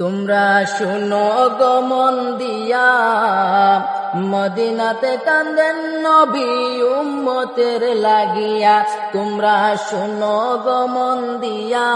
তোমরা শুনো গমন দিয়া। মদিনাতে কান্দেন নবী উম্মতের লাগিয়া। তোমরা শুনো গমন দিয়া।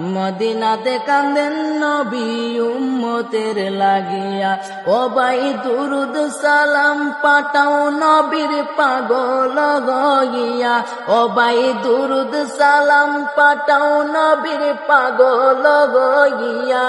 মদিনাতে কান্দেন নবী উম্মতের লাগিয়া। ও ভাই দুরুদ সালাম পাঠাও নবীর পাগল গইয়া ও ভাই দুরুদ সালাম পাঠাও নবীর পাগল গইয়া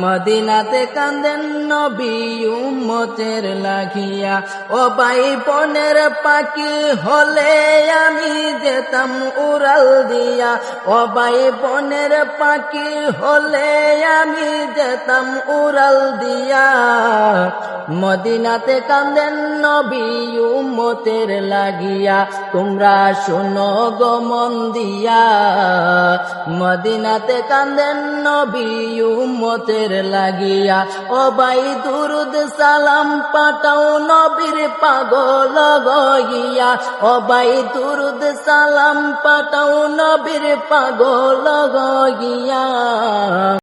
মদিনাতে কান্দেন নবী উম্মতের লাগিয়া। ও ভাই বোনের পাখি হলে আমি যেতাম উড়াল দিয়া। ও ভাই বোনের পাখি হলে আমি যেতাম উড়াল দিয়া। মদিনাতে কান্দেন নবী উম্মতের লাগিয়া। তোমরা শোনো গমন দিয়া। মদিনাতে কান্দেন নবী উম্মতের লাগিয়া, ও ভাই দুরুদ সালাম পাঠাও নবীর পাগল গইয়া ও ভাই দুরুদ সালাম পাঠাও নবীর পাগল গইয়া